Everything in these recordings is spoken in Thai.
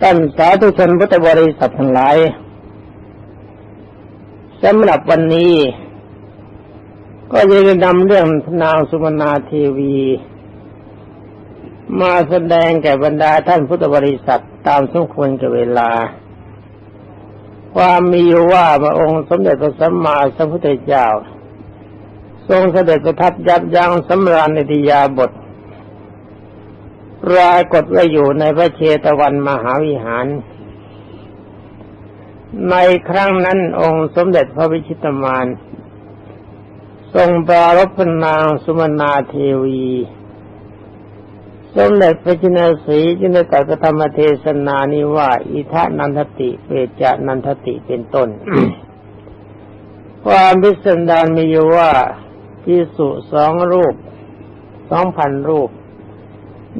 ท่านสาธุชนพุทธบริษัททั้งหลายสำหรับวันนี้ ก็จะนำเรื่องนางสุมนาเทวี มาแสดงแก่บรรดาท่านพุทธบริษัทตามสมควรกับเวลา ความมีอยู่ว่าพระองค์สมเด็จพระสัมมาสัมพุทธเจ้า ทรงเสด็จประทับยับยั้งสำราญในทิยาบท ปรากฏว่าอยู่ในพระเชตวันมหาวิหาร ในครั้งนั้นองค์สมเด็จพระวิชิตมาน ทรงปรารภนางสุมนาเทวีสมเด็จพระจินสีจึงได้ตรัสธรรมเทศนานี้ว่า อิทะนันทติเวจานันทติเป็นต้น ความพิสดารมีอยู่ว่าพิสุสองรูปสองพันรูป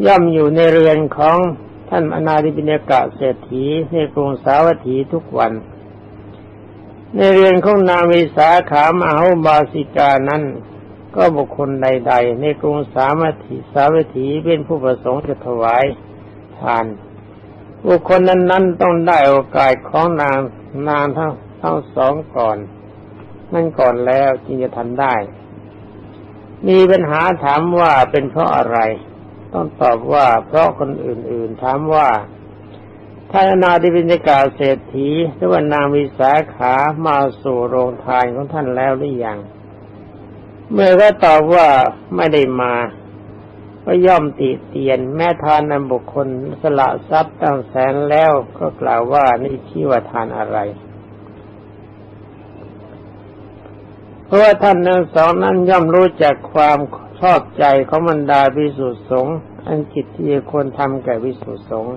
ย่อมอยู่ในเรือนของท่านอนาธิปิณกะเศรษฐีในกรุงสาวัตถีทุกวัน ในเรือนของนางวิสาขามาหาบาสิกานั้น ก็บุคคลใด ๆ ในกรุงสาวัตถีสาวัตถีเป็นผู้ประสงค์จะถวายทาน บุคคลนั้นๆต้องได้โอกาสของนางนางทั้งทั้งสองก่อนนั่นก่อนแล้วจึงจะทันได้ มีปัญหาถามว่าเป็นเพราะอะไร ต้องตอบว่า เพราะคนอื่นๆถามว่าท่านนาธิบินกาเศรษฐีหรือว่านางวิสาขามาสู่โรงทานของท่านแล้วหรือยัง เมื่อก็ตอบว่าไม่ได้มา ก็ย่อมติเตียน แม่ทานนั้นบุคคลสละทรัพย์ตั้งแสนแล้วก็กล่าวว่านี่ชื่อว่าทานอะไร เพราะว่าท่านทั้งสองนั้นย่อมรู้จักความ ชอบใจของบรรดาวิสุทธิสงฆ์อันจิตที่ควรทำแก่วิสุทธิสงฆ์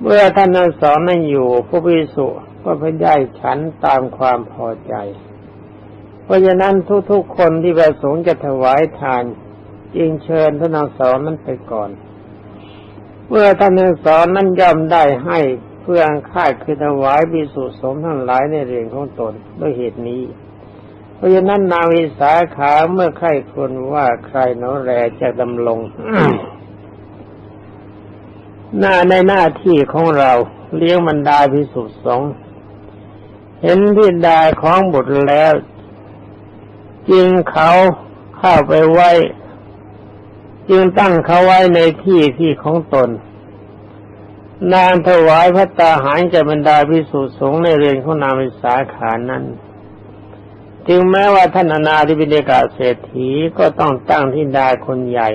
เมื่อท่านทั้งสองนั้นอยู่ผู้วิสุก็พยายฉันตามความพอใจ เพราะฉะนั้นทุกๆคนที่ประสงค์จะถวายทานจึงเชิญท่านทั้งสองนั้นไปก่อน เมื่อท่านทั้งสองนั้นย่อมได้ให้เพื่อค่าคือถวายวิสุทธิสงฆ์ทั้งหลายในเรื่องของตนด้วยเหตุนี้ ราะฉะนั้นนางวิสาขาเมื่อใครคนว่าใครโนแรจะดำรงหน้าในหน้าที่ของเราเลี้ยงบรรดาพิสุทธิ์สงเห็นพิดาของบุตรแล้ว จึงเขาเข้าไปไว้ จึงตั้งเขาไว้ในที่ที่ของตน นางถวายพระตาหารแก่บรรดาพิสุทธิ์สงในเรือนของนางวิสาขานั้น จึงแม้ว่าท่านอนาธิบิเดกาเศรษฐีก็ต้องตั้งที่ดาคนใหญ่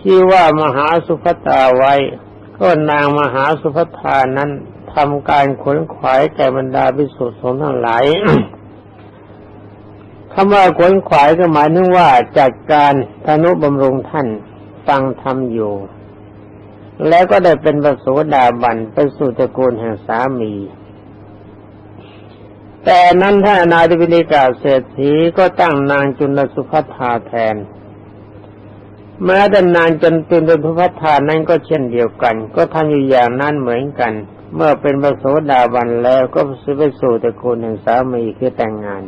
ที่ว่ามหาสุภตาไว้ ก็นางมหาสุภตานั้นทำการขนขวายแก่บรรดาพิสุทธิสงฆ์ทั้งหลายคำว่าขนขวายก็หมายถึงว่าจัดการธนุบำรุงท่านฟังธรรมอยู่ แล้วก็ได้เป็นประโสดาบันไปสู่ตระกูลแห่งสามี แต่นั้นท่านาธิบินิกาเศรษฐีก็ตั้งนางจุลสุภัทาแทนแม้แต่นางจนตุลสุภัทานั้นก็เช่นเดียวกัน ก็ทำอยู่อย่างนั้นเหมือนกัน เมื่อเป็นประโสดาบันแล้วก็ไปสู่ตระกูลแห่งสามีคือแต่งงาน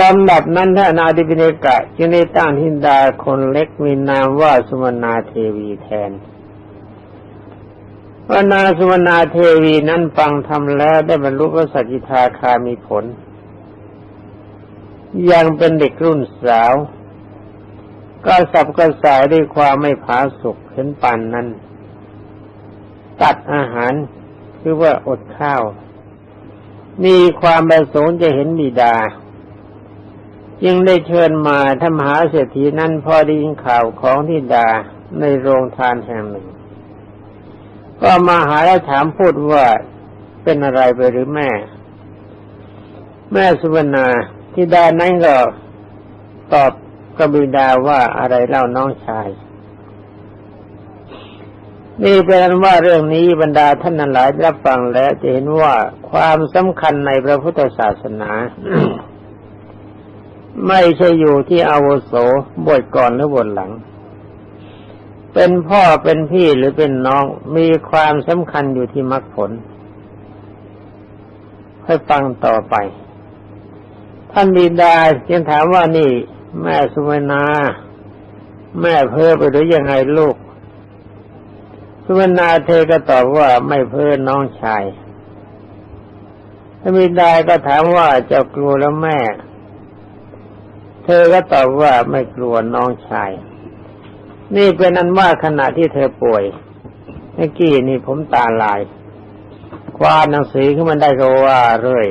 ลำดับนั้นท่านนาดิบิเนกะจึงได้ตั้งทินดาคนเล็กมีนามว่าสุมนาเทวีแทน ว่านางสุมนาเทวีนั้นฟังทำแล้วได้บรรลุพระสัจจิทาคามีผล ยังเป็นเด็กรุ่นสาว ก็สับกระสายด้วยความไม่ผาสุกเห็นปันนั้น ตัดอาหารคือว่าอดข้าว มีความประสงค์จะเห็นบิดา จึงได้เชิญมาท่านมหาเศรษฐีนั้นพอได้ยินข่าวของทิดาในโรงทานแห่งหนึ่ง ก็มาหาแล้วถามพูดว่าเป็นอะไรไปหรือแม่ แม่สุวรรณาทิดานั้นก็ตอบกบิดาว่าอะไรเล่าน้องชาย นี่เป็นว่าเรื่องนี้บรรดาท่านหลายรับฟังแล้วจะเห็นว่าความสำคัญในพระพุทธศาสนา ไม่ใช่อยู่ที่อาวุโสบทก่อนหรือบทหลัง เป็นพ่อเป็นพี่หรือเป็นน้องมีความสำคัญอยู่ที่มรรคผลค่อยฟังต่อไป ท่านบิดาจึงถามว่านี่ แม่สุวรรณาแม่เพ้อไปหรือยังไงลูก สุวรรณาเธอก็ตอบว่าไม่เพื่อน้องชายถ้ามีได้ก็ถามว่าจ้ากลัวแล้วแม่ เธอก็ตอบว่าไม่กลัวน้องชาย นี่เป็นนั้นว่าขณะที่เธอป่วยเมื่อกี้นี่ผมตาลายคว้าหนังสือขึ้นมาได้ก็ว่าเรื่อย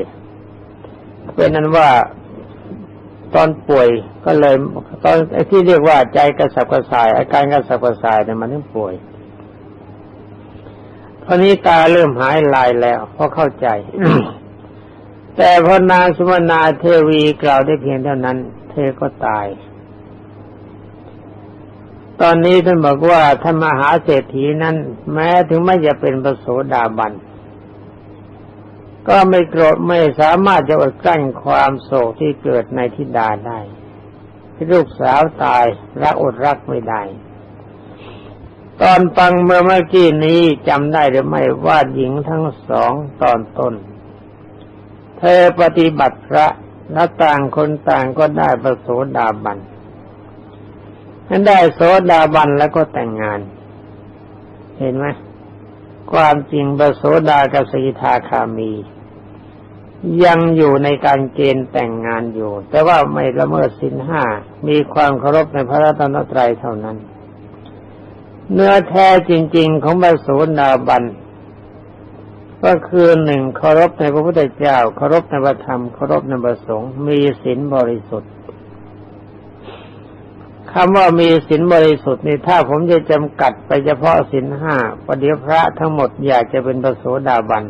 เป็นนั้นว่าตอนป่วยก็เลยตอนไอ้ที่เรียกว่าใจกระสับกระส่าย อาการกระสับกระส่ายเนี่ยมันถึงป่วยตอนนี้ตาเริ่มหายลายแล้วเพราะเข้าใจ แต่พอนางสุมนาเทวีกล่าวได้เพียงเท่านั้น เธอก็ตาย ตอนนี้ท่านบอกว่าท่านมหาเศรษฐีนั้น แม้ถึงไม่จะเป็นประโสดาบัน ก็ไม่โกรธไม่สามารถจะอดกลั้นความโศกที่เกิดในทิดาได้ที่ลูกสาวตายรักอดรักไม่ได้ ตอนฟังเมื่อเมื่อกี้นี้จำได้หรือไม่ว่าหญิงทั้งสองตอนต้น เธอปฏิบัติพระและต่างคนต่างก็ได้ประโสดาบัน นั้นได้โสดาบันแล้วก็แต่งงาน เห็นไหมความจริงประโสดากับสกิทาคามี ยังอยู่ในการเกณฑ์แต่งงานอยู่ แต่ว่าไม่ละเมิดสินห้ามีความเคารพในพระรัตนตรัยเท่านั้น เนื้อแท้จริง ๆ ของประโสดาบันก็คือหนึ่งเคารพในพระพุทธเจ้าเคารพในพระธรรมเคารพในพระสงฆ์มีศีลบริสุทธิ์ คำว่ามีศีลบริสุทธิ์นี่ถ้าผมจะจำกัดไปเฉพาะศีลห้าประเดี๋ยวพระทั้งหมดอยากจะเป็นพระโสดาบัน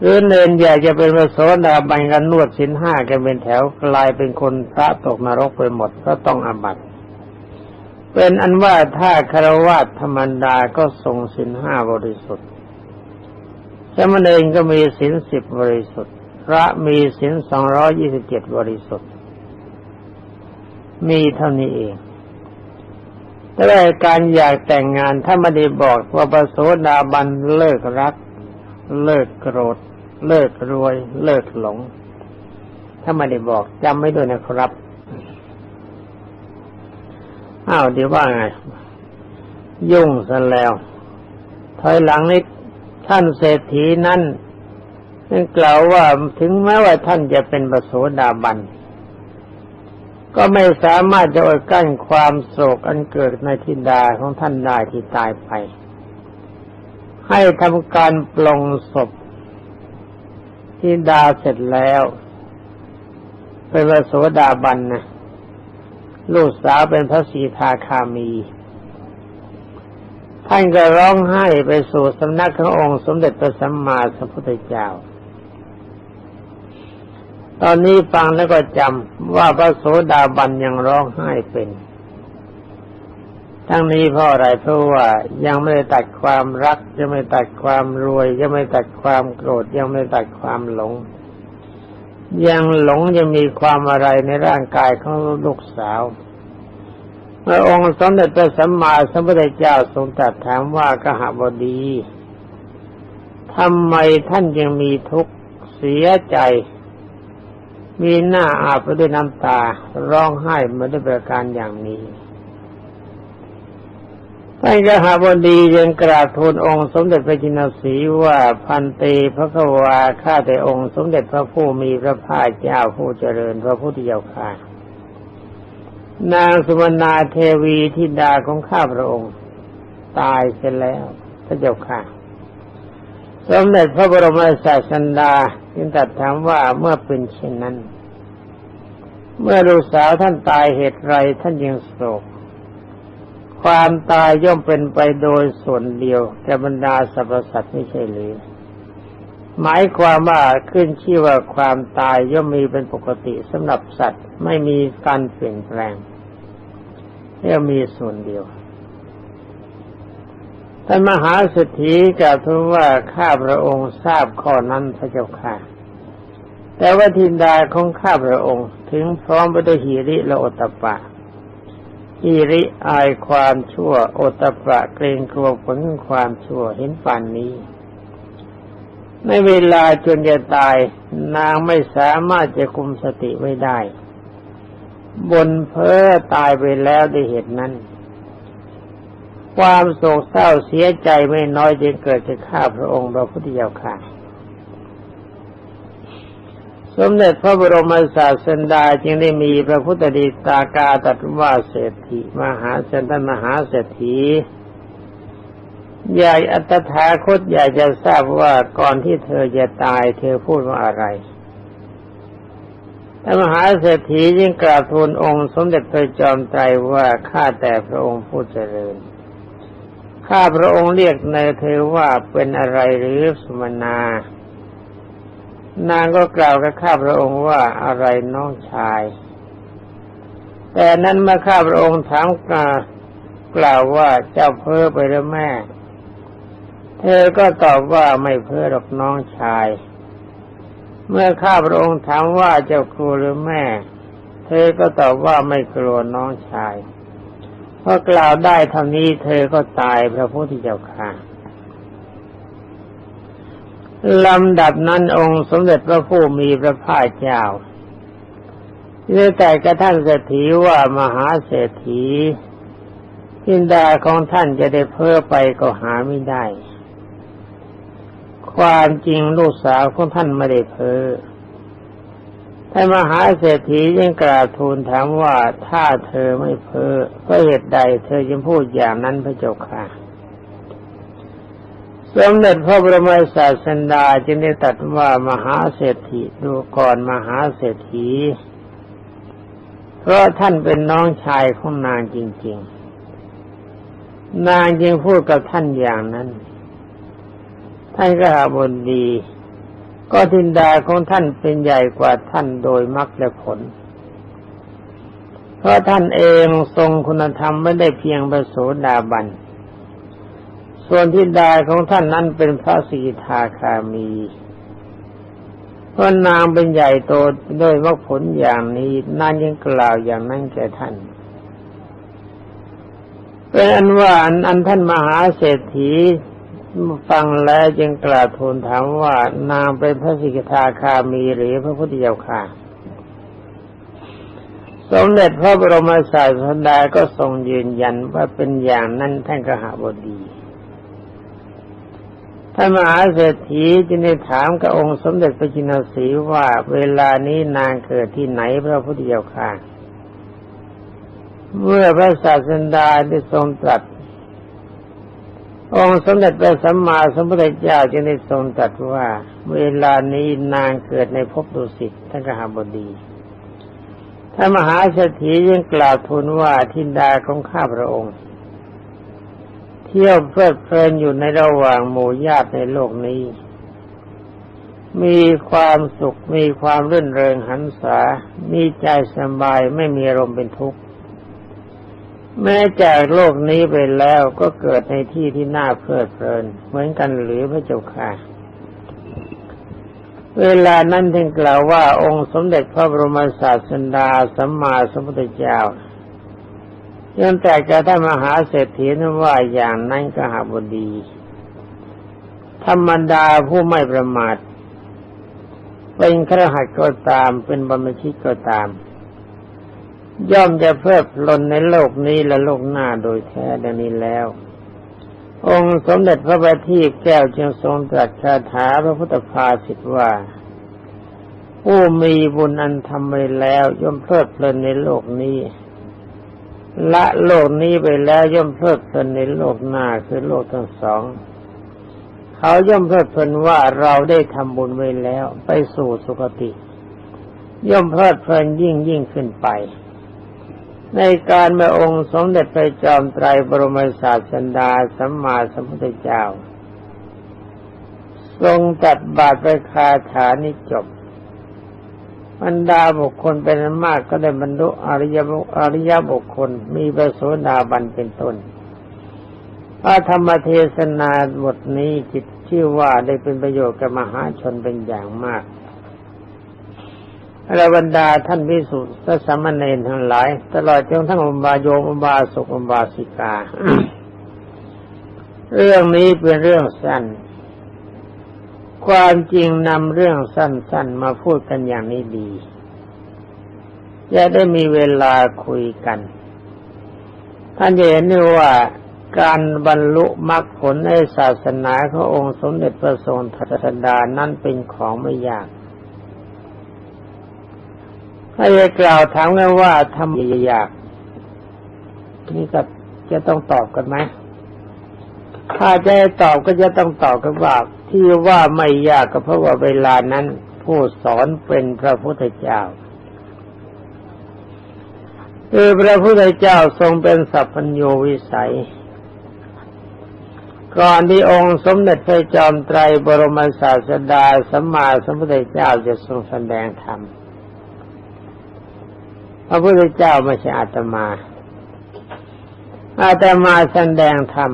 หรือเนนอยากจะเป็นพระโสดาบันกันนวดศีลห้ากันเป็นแถวกลายเป็นคนพระตกนรกไปหมดก็ต้องอาบัติเป็นอันว่าถ้าคารวะธรรมดาก็ทรงศีลห้าบริสุทธิ์สมณเณรก็มีศีลสิบบริสุทธิ์ พระมีศีลสองร้อยี่สิบเจ็ดบริสุทธิ์ มีเท่านี้เองแต่ว่าการอยากแต่งงานถ้าไม่ได้บอกว่าประโสดาบันเลิกรัก เลิกโกรธ เลิกรวย เลิกหลง ถ้าไม่ได้บอกจำไม่ด้วยนะครับอ้าวเดี๋ยวว่าไง ยุ่งซะแล้ว ถอยหลังนิดท่านเศรษฐีนั้นนั่นกล่าวว่าถึงแม้ว่าท่านจะเป็นปโสดาบัน ก็ไม่สามารถจะอดกั้นความโศกอันเกิดในทิดาของท่านได้ที่ตายไป ให้ทำการปลงศพทิดาเสร็จแล้วเป็นพระโสดาบันนะลูกสาวเป็นพระสีทาคามี ท่านก็ร้องไห้ไปสู่สำนักขององค์สมเด็จพระสัมมาสัมพุทธเจ้า ตอนนี้ฟังแล้วก็จำว่าพระโสดาบันยังร้องไห้เป็น ทั้งนี้เพราะอะไรเพราะว่ายังไม่ได้ตัดความรัก ยังไม่ตัดความรวย ยังไม่ตัดความโกรธ ยังไม่ตัดความหลง ยังหลงยังมีความอะไรในร่างกายของลูกสาวเมื่อองค์สมเด็จพระสัมมาสัมพุทธเจ้าทรงตรัสถามว่ากหบดีทำไมท่านยังมีทุกข์เสียใจ มีหน้าอาบไปด้วยน้ำตา ร้องไห้มาด้วยประการอย่างนี้ท่านกหบดียังกราบทูลองค์สมเด็จพระจินสีว่าพันเตพระกวาข้าแต่องค์สมเด็จพระผู้มีพระภาคเจ้าผู้เจริญพระพุทธเจ้าค่ะ นางสุวรรณาเทวีธิดาของข้าพระองค์ ตายเสียแล้วพระเจ้าค่ะ สมเด็จพระบรมศาสดาจึงตรัสถามว่าเมื่อเป็นเช่นนั้น เมื่อลูกสาวท่านตายเหตุไรท่านยังโศก ความตายย่อมเป็นไปโดยส่วนเดียวแก่บรรดาสรรพสัตว์ไม่ใช่หรือหมายความว่าขึ้นชื่อว่าความตายย่อมมีเป็นปกติสำหรับสัตว์ไม่มีการเปลี่ยนแปลงย่อมมีส่วนเดียว ท่านมหาเศรษฐีกล่าวทูลว่าข้าพระองค์ทราบข้อนั้นพระเจ้าค่ะ แต่ว่าทินดาของข้าพระองค์ถึงพร้อมไปด้วยหิริและโอตปะหิริอายความชั่วโอตปะเกรงกลัวผลความชั่วเห็นป่านนี้ ในเวลาจนจะตายนางไม่สามารถจะคุมสติไว้ได้ บนเพ้อตายไปแล้วด้วยเหตุนั้น ความโศกเศร้าเสียใจไม่น้อยจึงเกิดจากข้าพระองค์พระพุทธเจ้าค่ะ สมเด็จพระบรมศาสดาจึงได้มีพระพุทธดีตากาตรัสว่าเศรษฐีมหาเศรษฐมหาเศรษฐีอยากอัตถาคตอยากจะทราบว่าก่อนที่เธอจะตาย เธอพูดว่าอะไรท่านมหาเศรษฐียิ่งกราบทูลองค์ สมเด็จพระจอมไตรว่าข้าแต่พระองค์ผู้เจริญ ข้าพระองค์เรียกในเธอว่าเป็นอะไรหรือสมนา นางก็กล่าวกับข้าพระองค์ว่าอะไรน้องชาย แต่นั้นเมื่อข้าพระองค์ถามกากล่าวว่าเจ้าเพ้อไปหรือแม่ เธอก็ตอบว่าไม่เพ้อหรอกน้องชาย เมื่อข้าพระองค์ถามว่าเจ้ากลัวหรือแม่ เธอก็ตอบว่าไม่กลัวน้องชาย พอกล่าวได้เท่านี้เธอก็ตายพระพุทธเจ้าค่ะลำดับนั้นองค์สมเด็จพระผู้มีพระภาคเจ้าได้แต่กระทั่งเศรษฐีว่ามหาเศรษฐีทินดาของท่านจะได้เพ้อไปก็หาไม่ได้ ความจริงลูกสาวของท่านไม่ได้เพ้อ ท่านมหาเศรษฐียังกราบทูลถามว่าถ้าเธอไม่เพ้อเพราะเหตุใดเธอจึงพูดอย่างนั้นพระเจ้าค่ะสมเด็จพระบรมศาสดาจึงได้ตรัสว่ามหาเศรษฐีดูก่อนมหาเศรษฐี เพราะท่านเป็นน้องชายของนางจริง ๆ นางจึงพูดกับท่านอย่างนั้น ท่านก็หาบนดี ก็ทินดาของท่านเป็นใหญ่กว่าท่านโดยมรรคและผล เพราะท่านเองทรงคุณธรรมไม่ได้เพียงประโสดาบัน ส่วนทิดาของท่านนั้นเป็นพระสีทาคามีเพราะนางเป็นใหญ่โตด้วยมรรคผลอย่างนี้นางยังกล่าวอย่างนั้นแก่ท่านเป็นอันว่าอันท่านมหาเศรษฐี ฟังแล้วจึงกราบทูลถามว่านางเป็นพระสิกขาคามีหรือพระพุทธเจ้าค่ะ สมเด็จพระบรมศาสดาก็ทรงยืนยันว่าเป็นอย่างนั้นท่านกหาบดีท่านมหาเศรษฐีจึงได้ถามกับองค์สมเด็จพระจินสีว่าเวลานี้นางเกิดที่ไหนพระพุทธเจ้าค่ะ เมื่อพระศาสดาได้ทรงตรัส องค์สมเด็จพระสัมมาสัมพุทธเจ้าจึงได้ทรงตรัสว่า เวลานี้นางเกิดในภพดุสิตท่านกหาบดีท่านมหาเศรษฐียังกล่าวทูลว่าทินดาของข้าพระองค์ เที่ยวเพลิดเพลินอยู่ในระหว่างหมู่ญาติในโลกนี้ มีความสุขมีความรื่นเริงหันษามีใจสบายไม่มีอารมณ์เป็นทุกข์ แม้จากโลกนี้ไปแล้วก็เกิดในที่ที่น่าเพลิดเพลิน เหมือนกันหรือพระเจ้าค่ะ เวลานั้นท่านกล่าวว่าองค์สมเด็จพระบรมศาสดาสัมมาสัมพุทธเจ้ายังแต่จะได้มหาเศรษฐีนั้นว่าอย่างนั้นก็หาบดี ธรรมดาผู้ไม่ประมาทเป็นครหัสก็ตามเป็นบรรมชิตก็ตาม ย่อมจะเพลิดเพลินในโลกนี้และโลกหน้าโดยแท้ดังนี้แล้ว องค์สมเด็จพระบัณฑิตแก้วจึงทรงตรัสคาถาพระพุทธภาสิทว่า ผู้มีบุญอันทำไปแล้ว ย่อมเพลิดเพลินในโลกนี้ ละโลกนี้ไปแล้วย่อมเพลิดเพลินในโลกหน้าคือโลกทั้งสองเขาย่อมเพลิดเพลินว่าเราได้ทำบุญไว้แล้ว ไปสู่สุคติ ย่อมเพลิดเพลินยิ่งยิ่งขึ้นไป ในการเมื่อองค์สมเด็จพระจอมไตรบรมศาสดาสัมมาสัมพุทธเจ้า ทรงตัดบาทไปคาถานิจบบรรดาบุคคลเป็นมากก็ได้บรรลุอริยบุอริยบุคคลมีประโสดาบันเป็นต้นพระธรรมเทศนาบทนี้จิตชื่อว่าได้เป็นประโยชน์กับมหาชนเป็นอย่างมาก อรบรรดาท่านพิสุทธิ์สามเณรทั้งหลาย ตลอดจนทั้งอุบาโยมอุบาสกอุบาสิกา เรื่องนี้เป็นเรื่องสั้น ความจริงนำเรื่องสั้น ๆ มาพูดกันอย่างนี้ดีจะได้มีเวลาคุยกัน ท่านเห็นได้ว่าการบรรลุมรรคผลในศาสนาขององค์สมเด็จพระทรงทัศดานั้นเป็นของไม่ยาก ถ้าจะกล่าวถามกันว่าทำอยากนี่ก็จะต้องตอบกันไหมถ้าจะให้ตอบก็จะต้องตอบกันว่าที่ว่าไม่ยากก็เพราะว่าเวลานั้น ผู้สอนเป็นพระพุทธเจ้าคือพระพุทธเจ้าทรงเป็นสัพพัญโยวิสัย ก่อนที่องค์สมเด็จพระจอมไตรบรมศาสดาสัมมาสัมพุทธเจ้าจะทรงแสดงธรรม พระพุทธเจ้าไม่ใช่อาตมา อาตมาแสดงธรรม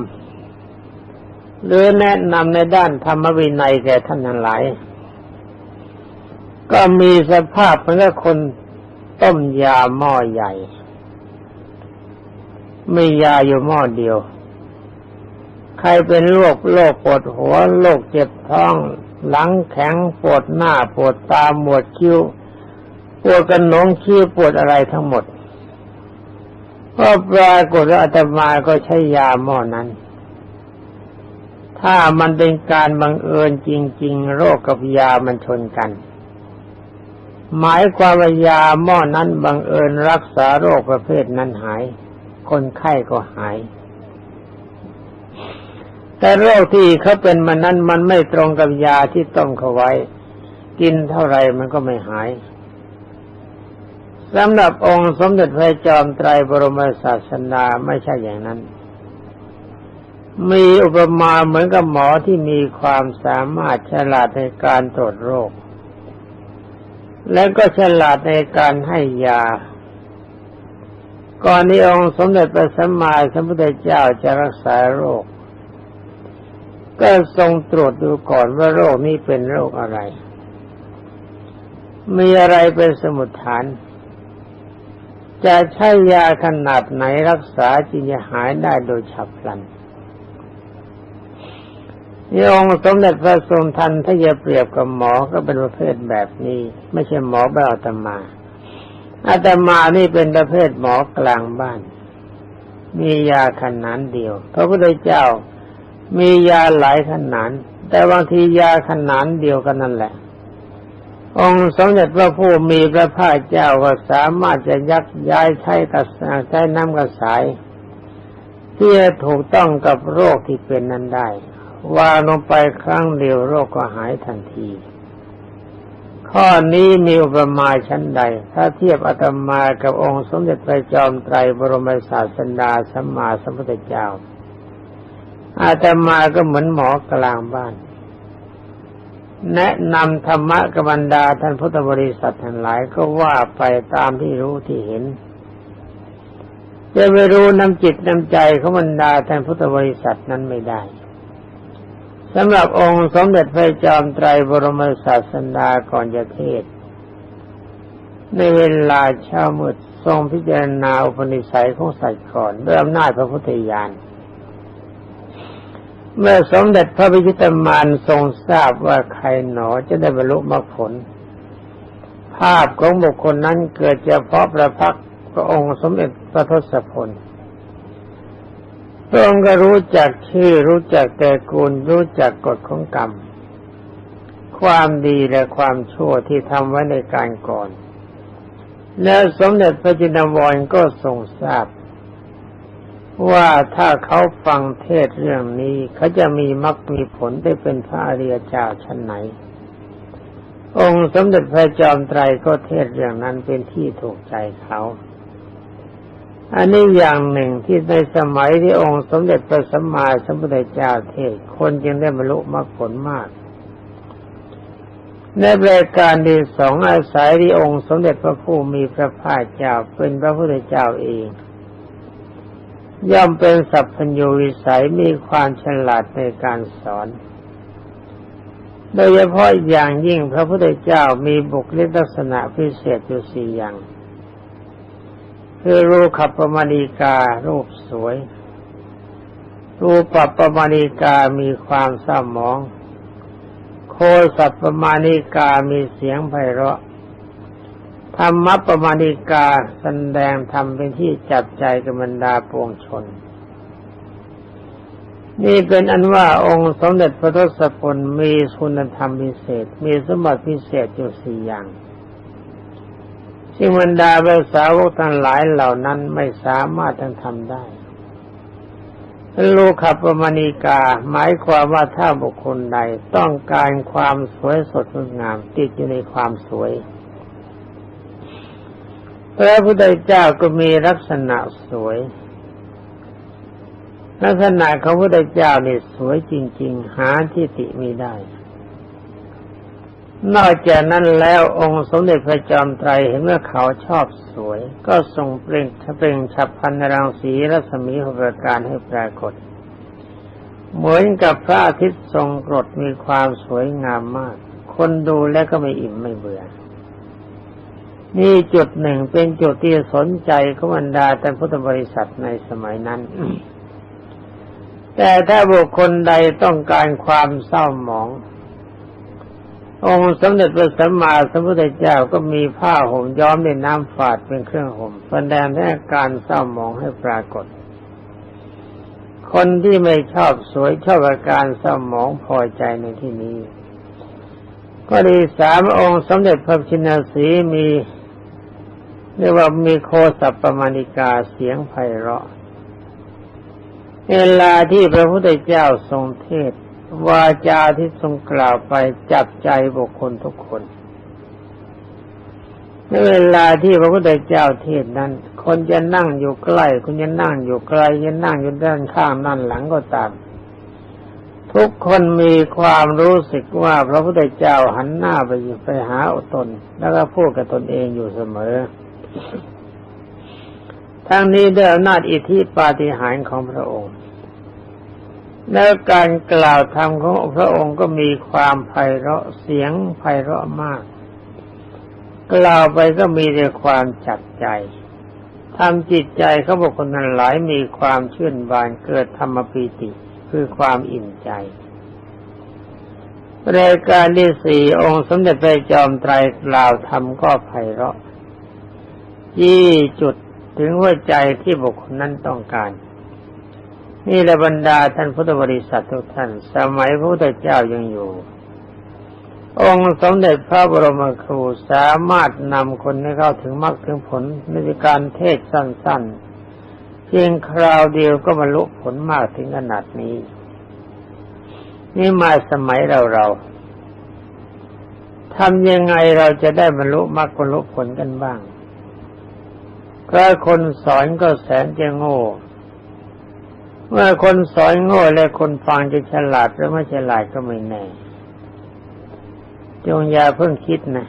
หรือแนะนำในด้านธรรมวินัยแก่ท่านทั้งหลาย ก็มีสภาพเหมือนกับคนต้มยาหม้อใหญ่ ไม่ยาอยู่หม้อเดียว ใครเป็นโรคโรคปวดหัวโรคเจ็บท้อง หลังแข็งปวดหน้าปวดตาหมวดคิ้ว ปวดกันหนงขี้ปวดอะไรทั้งหมดก็ปรากฏว่าอาตมาก็ใช้ยาหม้อนั้น ถ้ามันเป็นการบังเอิญจริง ๆ โรคกับยามันชนกัน หมายความว่ายาหม้อนั้นบังเอิญรักษาโรคประเภทนั้นหาย คนไข้ก็หาย แต่โรคที่เขาเป็นมันนั้นมันไม่ตรงกับยาที่ต้มเขาไว้ กินเท่าไรมันก็ไม่หาย สำหรับองค์สมเด็จพระจอมไตรบรมศาสนาไม่ใช่อย่างนั้น มีอุปมาเหมือนกับหมอที่มีความสามารถฉลาดในการตรวจโรค และก็ฉลาดในการให้ยา ก่อนที่องค์สมเด็จพระสัมมาสัมพุทธเจ้าจะรักษาโรค ก็ทรงตรวจดูก่อนว่าโรคนี้เป็นโรคอะไร มีอะไรเป็นสมุดฐาน จะใช้ยาขนาดไหนรักษาจึงจะหายได้โดยฉับพลันนี่องสมเด็จพระทรงทันถ้าจะเปรียบกับหมอก็เป็นประเภทแบบนี้ ไม่ใช่หมอแบบอาตมาอาตมานี่เป็นประเภทหมอกลางบ้าน มียาขนานเดียวพระพุทธเจ้ามียาหลายขนานแต่บางทียาขนานเดียวกันนั่นแหละ องค์สมเด็จพระผู้มีพระภาคเจ้าก็สามารถจะยักย้ายใช้กระใช้น้ำกระสาย ที่ถูกต้องกับโรคที่เป็นนั้นได้ วางลงไปครั้งเดียวโรคก็หายทันที ข้อนี้มีอุปมาชั้นใด ถ้าเทียบอาตมากับองค์สมเด็จพระจอมไตรบรมศาสดาสัมมาสัมพุทธเจ้าอาตมาก็เหมือนหมอกลางบ้าน แนะนำธรรมะกับบรรดาท่านพุทธบริษัททั้งหลายก็ว่าไปตามที่รู้ที่เห็นจะไม่รู้น้ำจิตน้ำใจของบรรดาท่านพุทธบริษัทนั้นไม่ได้สำหรับองค์สมเด็จพระจอมไตรบรมศาสดาก่อนจะเทศ ในเวลาเช้ามืดทรงพิจารณาอุปนิสัยของสัตว์ก่อนด้วยอำนาจพระพุทธญาณ เมื่อสมเด็จพระพิชิตมารทรงทราบว่าใครหนอจะได้บรรลุมรรคผล ภาพของบุคคลนั้นเกิดเฉพาะประพักพระองค์สมเด็จพระทศพลพระองค์ก็รู้จักชื่อรู้จักแต่กูลรู้จักกฎของกรรม ความดีและความชั่วที่ทำไว้ในการก่อน และสมเด็จพระจินวรก็ทรงทราบ ว่าถ้าเขาฟังเทศเรื่องนี้เขาจะมีมรรคมีผลได้เป็นพระอริยเจ้าชั้นไหน องค์สมเด็จพระจอมไตรก็เทศเรื่องนั้นเป็นที่ถูกใจเขาอันนี้อย่างหนึ่งที่ในสมัยที่องค์สมเด็จพระสัมมาสัมพุทธเจ้าเทศคนจึงได้บรรลุมรรคผลมาก ในรายการที่สองอาศัยที่องค์สมเด็จพระผู้มีพระภาคเจ้าเป็นพระพุทธเจ้าเอง ย่อมเป็นสัพพัญญูวิสัยมีความฉลาดในการสอน โดยเฉพาะอย่างยิ่งพระพุทธเจ้ามีบุคลิกลักษณะพิเศษอยู่สี่อย่าง คือรูขับประมาณิการูปสวย รูปปับประมาณิกามีความเศร้าหมอง โคสัพประมาณิกามีเสียงไพเราะ ธรรมประมาณิกาแสดงธรรมเป็นที่จับใจกับบรรดาปวงชน นี่เป็นอันว่าองค์สมเด็จพระทศพลมีคุณธรรมพิเศษ มีสมบัติพิเศษอยู่สี่อย่างซึ่งบรรดาเบสาวกทั้งหลายเหล่านั้นไม่สามารถทั้งทำได้ลูกขับประมาณิกา หมายความว่าถ้าบุคคลใดต้องการความสวยสดงดงามติดอยู่ในความสวย พระพุทธเจ้าก็มีลักษณะสวย ลักษณะของพระพุทธเจ้าเนี่ยสวยจริง ๆ หาที่ติมีได้ นอกจากนั้นแล้วองค์สมเด็จพระจอมไตรเห็นว่าเขาชอบสวย ก็ทรงเปล่งเปล่งฉับพันรังสีรัศมีหประการให้ปรากฏ เหมือนกับพระอาทิตย์ทรงกรดมีความสวยงามมาก คนดูแล้วก็ไม่อิ่มไม่เบื่อ นี่จุดหนึ่งเป็นจุดที่สนใจขบรรดาแต่พุทธบริษัทในสมัยนั้น แต่ถ้าบุคคลใดต้องการความเศร้าหมอง องค์สมเด็จพระสัมมาสัมพุทธเจ้าก็มีผ้าห่มย้อมด้วยน้ำฝาดเป็นเครื่องห่มแสดงให้การเศร้าหมองให้ปรากฏ คนที่ไม่ชอบสวยชอบอาการเศร้าหมองพอใจในที่นี้ ก็ดีสามองค์สมเด็จพระชินสีมี เรียกว่ามีโคสัปปมาณิกาเสียงไพเราะ เวลาที่พระพุทธเจ้าทรงเทศวาจาที่ทรงกล่าวไปจับใจบุคคลทุกคนในเวลาที่พระพุทธเจ้าเทศนั้น คนจะนั่งอยู่ใกล้ คนจะนั่งอยู่ไกลจะนั่งอยู่ด้านข้างนั่นหลังก็ตาม ทุกคนมีความรู้สึกว่าพระพุทธเจ้าหันหน้าไปไปหาตน แล้วก็พูดกับตนเองอยู่เสมอ ทั้งนี้ด้วยอำนาจอิทธิปาฏิหาริย์ของพระองค์ และการกล่าวธรรมของพระองค์ก็มีความไพเราะเสียงไพเราะมาก กล่าวไปก็มีแต่ความจับใจทำจิตใจเขาบอกคนนั้นหลายมีความชื่นบานเกิดธรรมปีติ คือความอิ่มใจรายการที่สี่องค์สมเด็จพระจอมไตรกล่าวธรรมก็ไพเราะ ยี่จุดถึงหัวใจที่บุคคลนั้นต้องการ นี่แหละบรรดาท่านพุทธบริษัททุกท่าน สมัยพระพุทธเจ้ายังอยู่ องค์สมเด็จพระบรมครูสามารถนำคนให้เข้าถึงมรรคถึงผลในการเทศสั้นๆ เพียงคราวเดียวก็บรรลุผลมากถึงขนาดนี้ นี่มาสมัยเราเราทำยังไงเราจะได้บรรลุมรรคบรรลุผลกันบ้าง ถ้าคนสอนก็แสนจะโง่ เมื่อคนสอนโง่และคนฟังจะฉลาดหรือไม่ฉลาดก็ไม่แน่ จงอย่าเพิ่งคิดนะ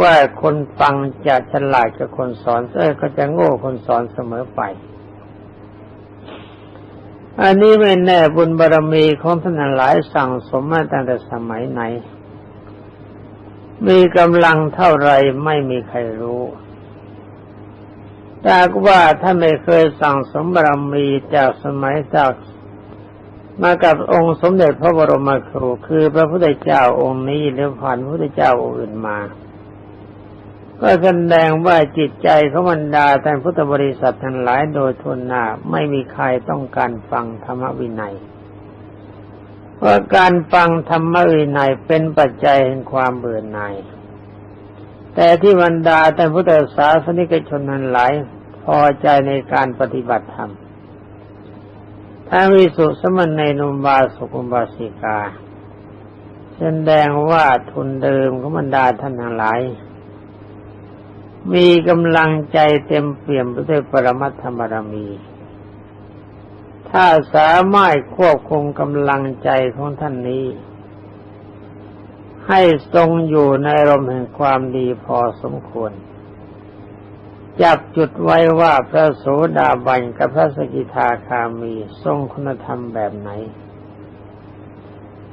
ว่าคนฟังจะฉลาดกับคนสอนเอ้ยก็จะโง่คนสอนเสมอไป อันนี้ไม่แน่บุญบารรมีของท่านหลายสั่งสมมาตั้งแต่สมัยไหน มีกำลังเท่าไรไม่มีใครรู้ ถ้าว่าถ้านไม่เคยสั่งสมบารมีจากสมัยจากมากับองค์สมเด็จพระบรมครูคือพระพุทธเจ้าองค์นี้หรือผ่านพระพุทธเจ้าองค์อื่นมา ก็แสดงว่าจิตใจของบรรดาท่านพุทธบริษัททั้งหลายโดยทุนหน้าไม่มีใครต้องการฟังธรรมวินัยเพราะการฟังธรรมวินัยเป็นปัจจัยแห่งความเบื่อหน่าย แต่ที่บรรดาท่พุทธศาสนิกชนนั้นหลายพอใจในการปฏิบัติธรรมท้งวิสุสมณในนุมบาสุกุมบาสิกาแสดงว่าทุนเดิมของบรรดาท่านทั้งหลาย มีกำลังใจเต็มเปี่ยมไปด้วยปรมัตถบารมี ถ้าสามารถควบคุมกำลังใจของท่านนี้ ให้ทรงอยู่ในรมแห่งความดีพอสมควร จับจุดไว้ว่าพระโสดาบันกับพระสกิทาคามี ทรงคุณธรรมแบบไหน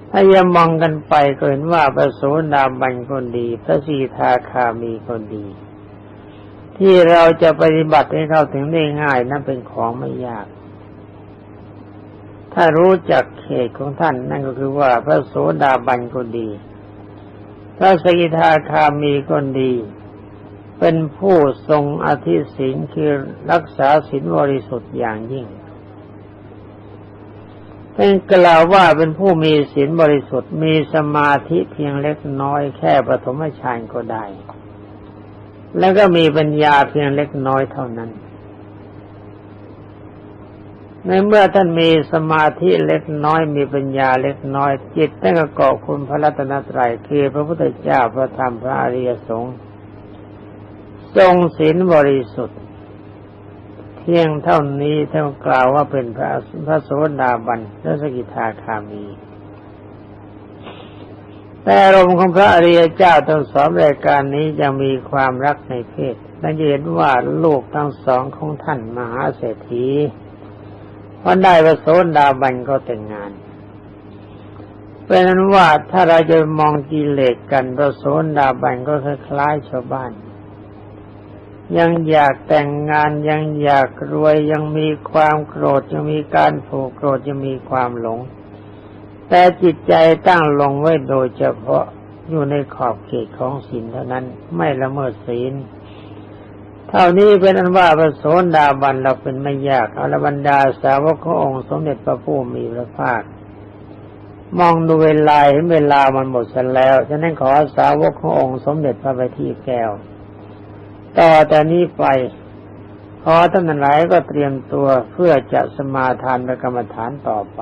ถ้ายังมองกันไปก็เห็นว่าพระโสดาบันคนดี พระสีทาคามีคนดี ที่เราจะปฏิบัติให้เข้าถึงได้ง่ายนั้นเป็นของไม่ยากถ้ารู้จักเขตของท่านนั่นก็คือว่าพระโสดาบันคนดี พระสกิทาคามีคนดี เป็นผู้ทรงอธิศีลคือรักษาศีลบริสุทธิ์อย่างยิ่งแท่านกล่าวว่าเป็นผู้มีศีลบริสุทธิ์มีสมาธิเพียงเล็กน้อยแค่ปฐมฌานก็ได้ แล้วก็มีปัญญาเพียงเล็กน้อยเท่านั้น ในเมื่อท่านมีสมาธิเล็กน้อยมีปัญญาเล็กน้อย จิตตั้งเกาะคุณพระรัตนตรัยคือพระพุทธเจ้าพระธรรมพระอริยสงฆ์ทรงศีลบริสุทธิ์เพียงเท่านี้ท่านกล่าวว่าเป็นพระพระโสดาบันและสกิทาคามี แต่อารมณ์ของพระอริยเจ้าทั้งสองรายการนี้ยังมีความรักในเพศและเห็นว่าลูกทั้งสองของท่านมหาเศรษฐี พอได้พระโสดาบันก็แต่งงานเป็นนั้นว่าถ้าเราจะมองกิเลสกันพระโสดาบันก็คล้ายชาวบ้าน ยังอยากแต่งงานยังอยากรวยยังมีความโกรธยังมีการผูกโกรธยังมีความหลง แต่จิตใจตั้งลงไว้โดยเฉพาะอยู่ในขอบเขตของศีลเท่านั้นไม่ละเมิดศีล เท่านี้เป็นอันว่าพระโสดาบันเราเป็นไม่ยากอรบรรดาสาวกขององค์สมเด็จพระผู้มีพระภาค มองดูเวลาเห็นเวลามันหมดเสร็จแล้วฉะนั้นขอสาวกขององค์สมเด็จพระบัณฑิตแก้ว ต่อแต่นี้ไปขอท่านหลายก็เตรียมตัวเพื่อจะสมาทานประกรรมฐานต่อไป